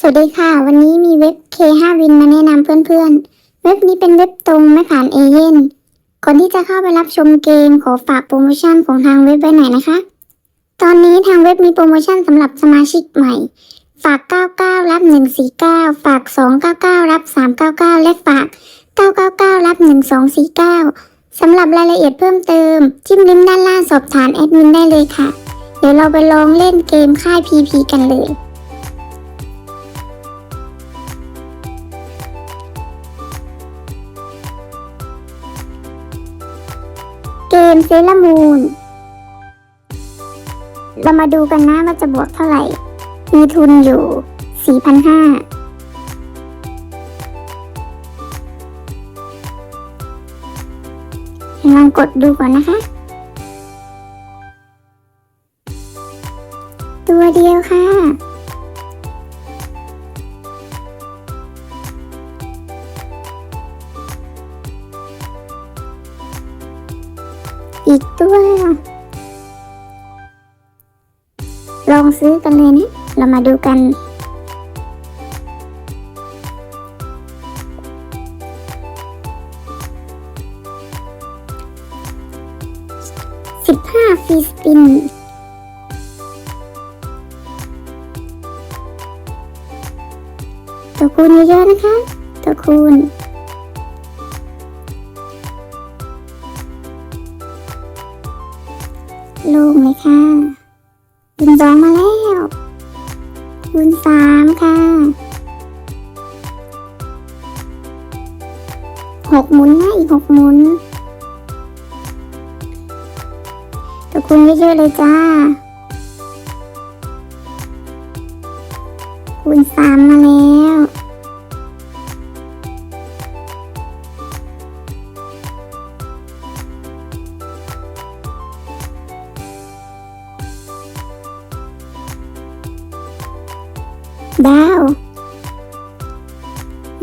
สวัสดีค่ะ วันนี้มีเว็บ K5 Win มาแนะนำเพื่อนๆ เว็บนี้เป็นเว็บตรงไม่ผ่านเอเย่นก่อนที่จะเข้าไปรับชมเกมขอฝากโปรโมชั่นของทางเว็บไว้หน่อยนะคะ ตอนนี้ทางเว็บมีโปรโมชั่นสำหรับสมาชิกใหม่ ฝาก 99 รับ 149 ฝาก 299 รับ 399 และฝาก 999 รับ 1249 สำหรับรายละเอียดเพิ่มเติม จิ้มลิงก์ด้านล่างสอบถามแอดมินได้เลยค่ะ เดี๋ยวเราไปลองเล่นเกมค่าย PP กันเลย เกมเซเลมูน เรามาดูกันนะว่าจะบวกเท่าไหร่ มีทุนอยู่ 4,500ลองกดดูก่อนนะคะ ตัวเดียวค่ะ อีกตัว ลองซื้อกันเลยนะ เรามาดูกัน ลงเลยค่ะคูณสองมาแล้วคูณสามค่ะหกหมุนนะอีกหกหมุนแตัวคูณเยอะเลยจ้าคูณสามมาแล้ว ดาว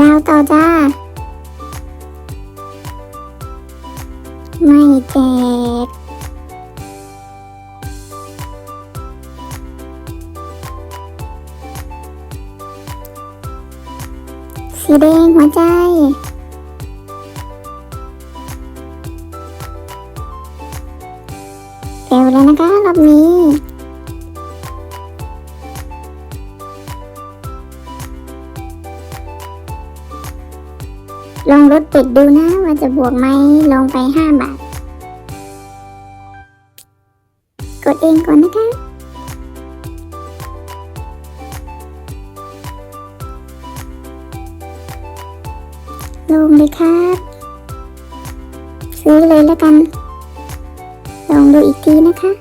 ดาวต่อจ้า ไม่แจกสีแดงหัวใจเร็วแล้วนะคะรอบนี้ ลองรถติดดูนะว่าจะบวกไหมลองไปห้าบาท กดเองก่อนนะคะ ลงเลยครับ ซื้อเลยแล้วกัน ลองดูอีกทีนะคะ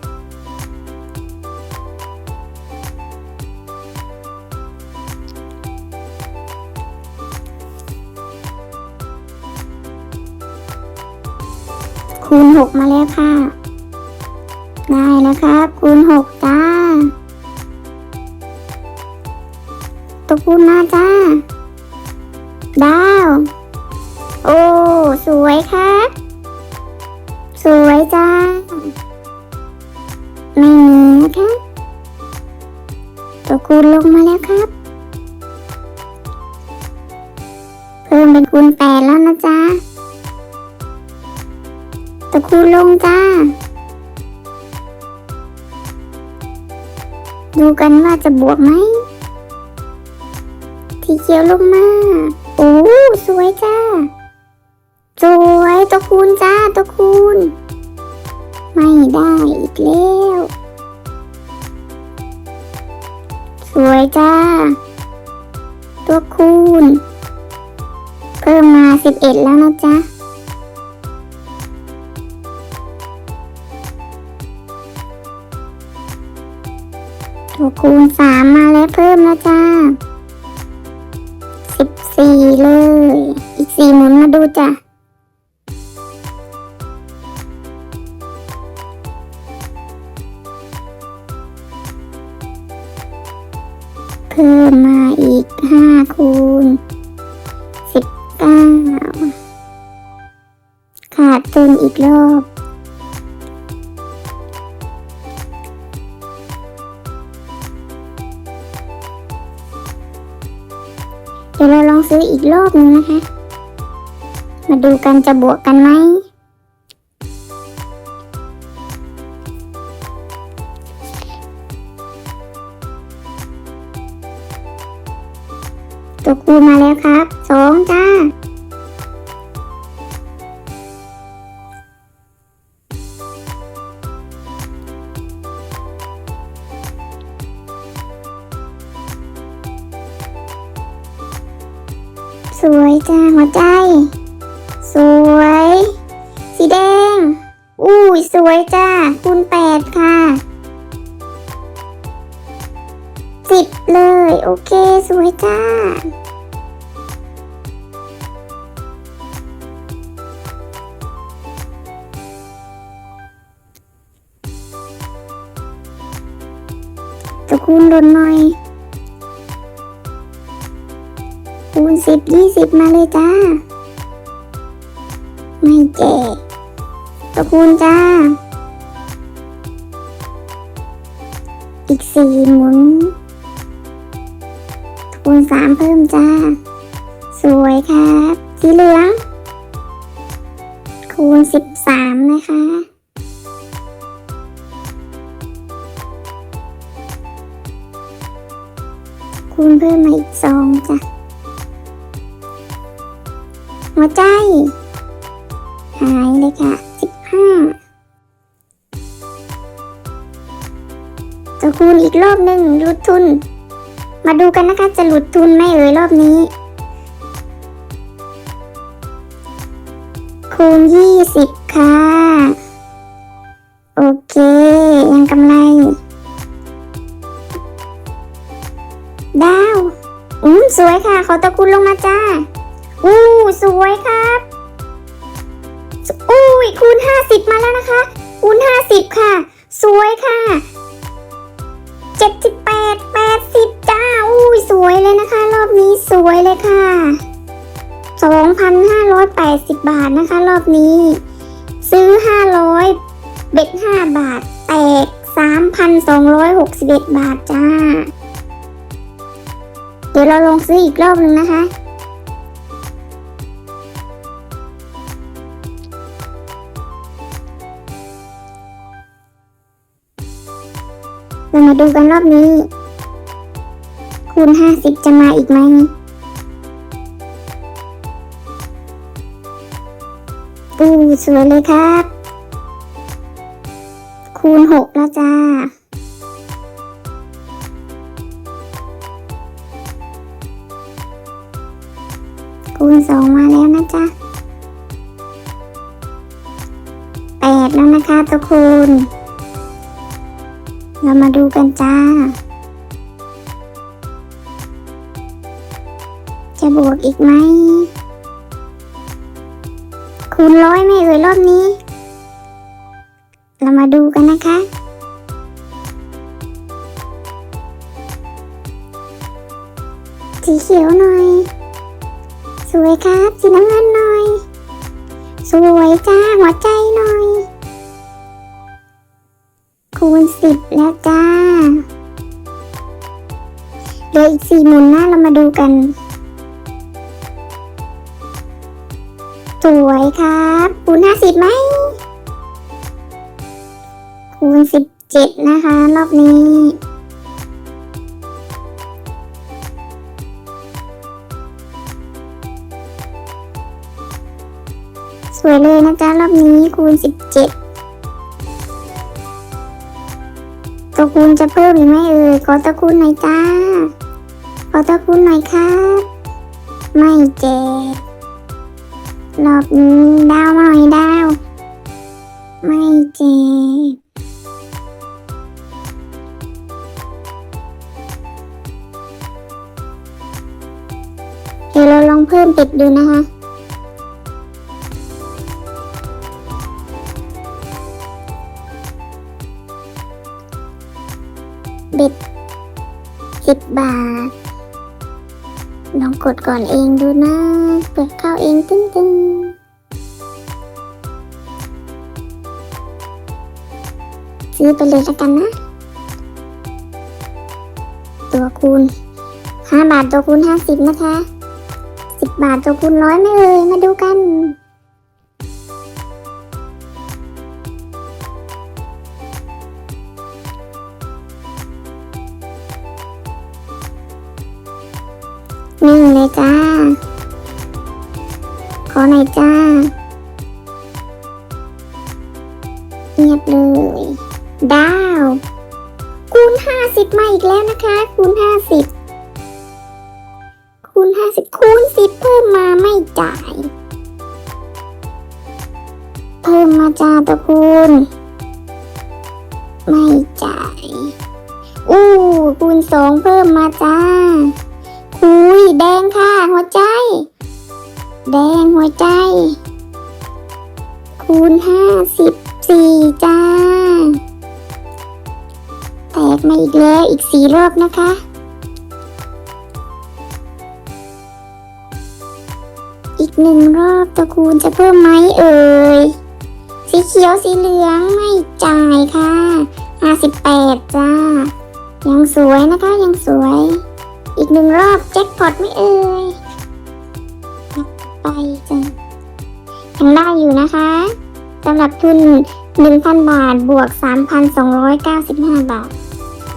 คูณหกมาแล้วค่ะ ได้แล้วครับ คูณหกจ้าตัวคูณมาจ้า ดาว โอ้ สวยครับสวยจ้า ไม่มีนะคะตัวคูณลงมาแล้วครับ เพิ่มเป็นคูณแปดแล้วนะจ๊ะ ตะคูลงจ้า ดูกันว่าจะบวกไหม ทีเขียวลงมา โอ้สวยจ้า สวยตะคูณจ้าตะคูณ ไม่ได้อีกแล้ว สวยจ้า ตัวคูณ เพิ่มมาสิบเอ็ดแล้วนะจ๊ะ ตัวคูณสามมาแล้วเพิ่มแล้วจ้าสิบสี่เลย อีกสี่หมุนมาดูจ้ะเพิ่มมาอีกห้าคูณสิบเก้าขาดทุนอีกรอบ ซื้ออีกรอบนึงนะคะ มาดูกันจะบวกกันไหมตัวคูมาแล้วครับสองจ้า สวยจ้าหัวใจ สวย สีแดงอุ้ยสวยจ้าคูณแปดค่ะสิบเลย โอเค สวยจ้า คูณสิบยี่สิบมาเลยจ้า ไม่เจ๊ตะคูณจ้า อีกสี่หมุน คูณสามเพิ่มจ้า สวยครับสีเหลือง คูณสิบสามนะคะคูณเพิ่มมาอีกสองจ้ะ หัวใจ หายเลยค่ะสิบห้าจะคูณอีกรอบหนึ่งหลุดทุน มาดูกันนะคะจะหลุดทุนไหมเอ่ยรอบนี้ คูณยี่สิบค่ะ โอเค ยังกำไร ดาว อืมสวยค่ะ ขอตะคุณลงมาจ้า สวยครับ อุ้ยคูณห้าสิบมาแล้วนะคะ คูณห้าสิบค่ะ สวยค่ะเจ็ดสิบแปดแปดสิบจ้า อุ้ยสวยเลยนะคะ รอบนี้สวยเลยค่ะสองพันห้าร้อยแปดสิบบาทนะคะ รอบนี้ ซื้อห้าร้อยเบ็ดห้าบาท แตกสามพันสองร้อยหกสิบเอ็ดบาทจ้า เดี๋ยวเราลองซื้ออีกรอบหนึ่งนะคะ เรามาดูกันรอบนี้ คูณห้าสิบจะมาอีกไหม อู้สวยเลยครับ คูณหกแล้วจ้า คูณสองมาแล้วนะจ๊ะแปดแล้วนะคะทุกคน เรามาดูกันจ้า จะบวกอีกไหม คูณร้อยไหม่เอ่ยรอบนี้ เรามาดูกันนะคะ สีเขียวหน่อย สวยครับ สีน้ำเงินหน่อย สวยจ้า หัวใจหน่อย คูณ 10 แล้วจ้าโดยอีก4หมุนหน้าเรามาดูกัน สวยครับคูณ50ไหม คูณ 17 นะคะ รอบนี้สวยเลยนะจ๊ะ รอบนี้คูณ 17 ตระกูลจะเพิ่มหรือไม่เอ่ยขอตระกูลหน่อยจ้า ขอตระกูลหน่อยครับ ไม่เจกรอบนี้ดาวหน่อยดาว ไม่เจ็กเดี๋ยวเราลองเพิ่มติดดูนะคะ บาทลองกดก่อนเองดูนะเปิดเข้าเองตึ้งตึ้งซื้อไปเลยล้วกันนะ ตัวคูณห้าบาทตัวคูณห้าสิบนะคะบาทจะคูณร้อยไม่เอ่ยมาดูกัน เงียบเลย ดาว คูณห้าสิบมาอีกแล้วนะคะ คูณห้าสิบคูณห้าสิบคูณสิบเพิ่มมาไม่จ่าย เพิ่มมาจ้าตะคูณ ไม่จ่าย อู้คูณสองเพิ่มมาจ้าคุยแดงค่ะหัวใจ แดงหัวใจ คูณห้า สี่จ้า แตกมาอีกแล้วอีกสี่รอบนะคะ อีกหนึ่งรอบตระคูณจะเพิ่มไหมเอ่ย สีเขียวสีเหลืองไม่จ่ายค่ะห้าสิบแปดจ้า ยังสวยนะคะยังสวย อีกหนึ่งรอบแจ็คพอตไม่เอ่ยไปจ้ะยังได้อยู่นะคะสำหรับทุน 1,000 บาทบวก 3,295 บาท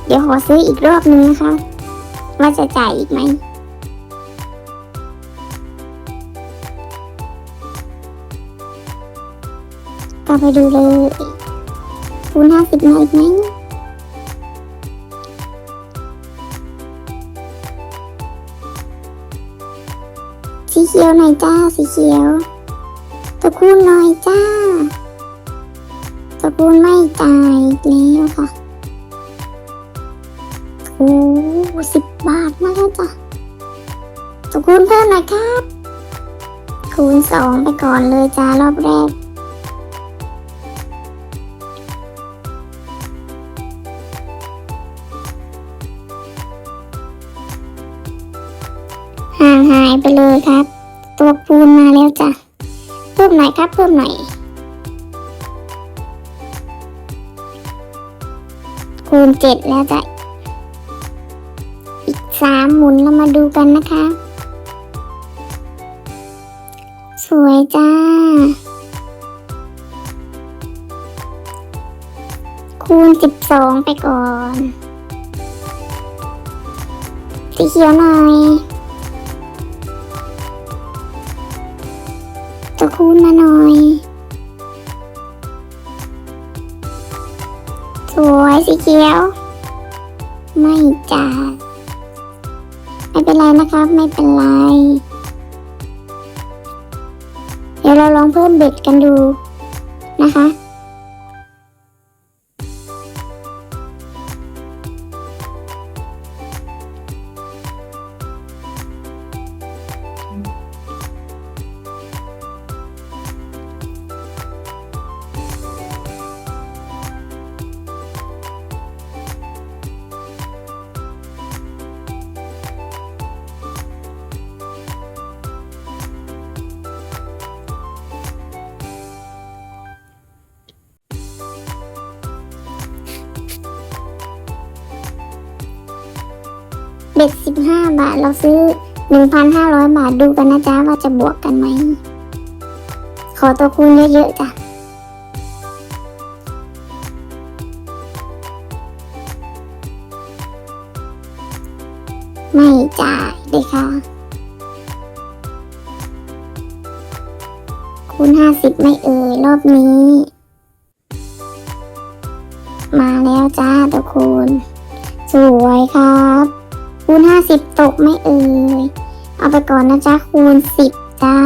เดี๋ยวขอซื้ออีกรอบนึงนะคะ ว่าจะจ่ายอีกไหมก็ไปดูเลยคูณ50มาอีกไหมสีเขียวหน่อยจ้า สีเขียวตะคูณหน่อยจ้า ตะคูณไม่จ่ายแล้วค่ะโอ้สิบบาทมาแล้วจ้ะตะคูณเพิ่มหน่อยครับ คูณสองไปก่อนเลยจ้ารอบแรกห่างหายไปเลยครับ ตัวปูนมาแล้วจ้ะ เพิ่มหน่อยครับ เพิ่มหน่อย คูณเจ็ดแล้วจะอีกสามหมุนเรามาดูกันนะคะ สวยจ้า คูณสิบสองไปก่อน สีเขียวหน่อยตัวคูณมาหน่อย สีเขียว ไม่จ้าไม่เป็นไรนะครับ ไม่เป็นไร เดี๋ยวเราลองเพิ่มเบ็ดกันดูนะคะ เบ็ดสิบห้าบาท เราซื้อหนึ่งพันห้าร้อยบาทดูกันนะจ๊ะว่าจะบวกกันไหม ขอตัวคูณเยอะๆจ้ะไม่จ่ายเลยค่ะ คูณห้าสิบไม่เอ่ยรอบนี้ มาแล้วจ้าตัวคูณ สวยครับ คูณห้าสิบตกไม่เอ่ย เอาไปก่อนนะจ๊ะ คูณสิบจ้า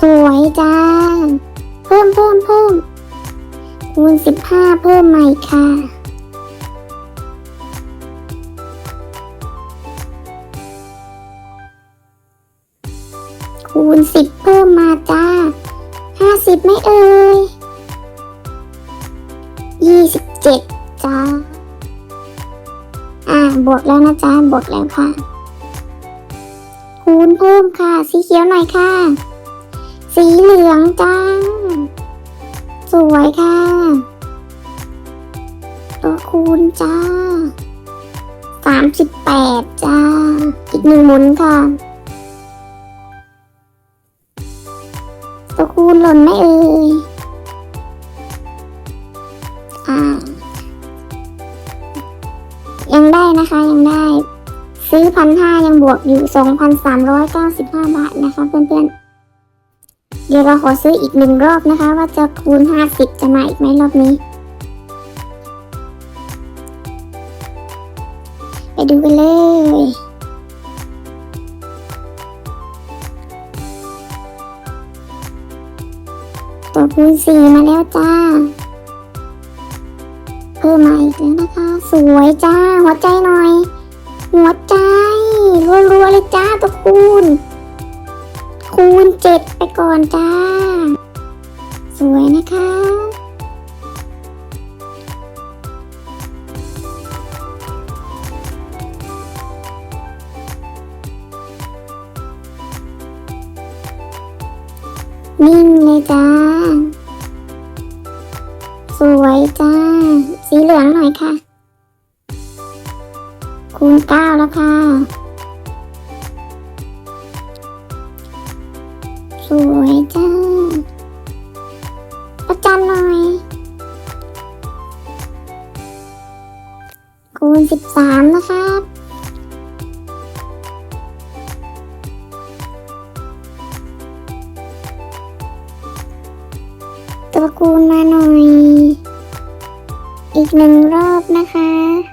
สวยจ้า เพิ่มเพิ่มเพิ่มคูณสิบห้าเพิ่มใหม่ค่ะคูณสิบเพิ่มมาจ้าห้าสิบไม่เอ่ย เจ็ดจ้า อ่า บวกแล้วนะจ้าบวกแล้วค่ะ คูณเพิ่มค่ะ สีเขียวหน่อยค่ะ สีเหลืองจ้า สวยค่ะ ตัวคูณจ้าสามสิบแปดจ้า อีกหนึ่งหมุนค่ะ ตัวคูณหล่นไหม่เอ่ย อ่า ยังได้นะคะยังได้ ซื้อพันห้ายังบวกอยู่สองพันสามร้อยเก้าสิบห้าบาทนะคะเพื่อนๆ เดี๋ยวเราขอซื้ออีกหนึ่งรอบนะคะ ว่าจะคูณห้าสิบจะมาอีกไหมรอบนี้ ไปดูกันเลยตัวคูณสี่มาแล้วจ้า สวยจ้า หัวใจหน่อย หัวใจรัวๆเลยจ้าตัวคูณ คูณเจ็ดไปก่อนจ้า สวยนะคะนิ่งเลยจ้า สวยจ้า สีเหลืองหน่อยค่ะ คูณเก้าแล้วค่ะ สวยจ้า ประจันหน่อย คูณสิบสามนะครับตัวคูณมาหน่อย อีกหนึ่งรอบนะคะ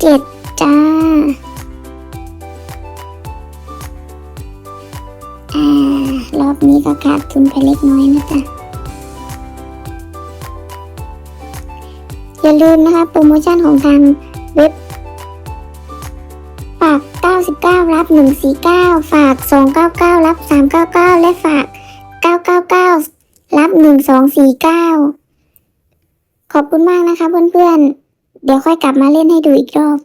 เจ็ดจ้าอ่ารอบนี้ก็ขาดทุนไปเล็กน้อยนะจ๊ะอย่าลืมนะคะโปรโมชั่นของทางเว็บฝาก 99 รับ 149 ฝาก 299 รับ 399 และฝาก 999 รับ 1249 ขอบคุณมากนะคะเพื่อนๆ เดี๋ยวค่อยกลับมาเล่นให้ดูอีกรอบ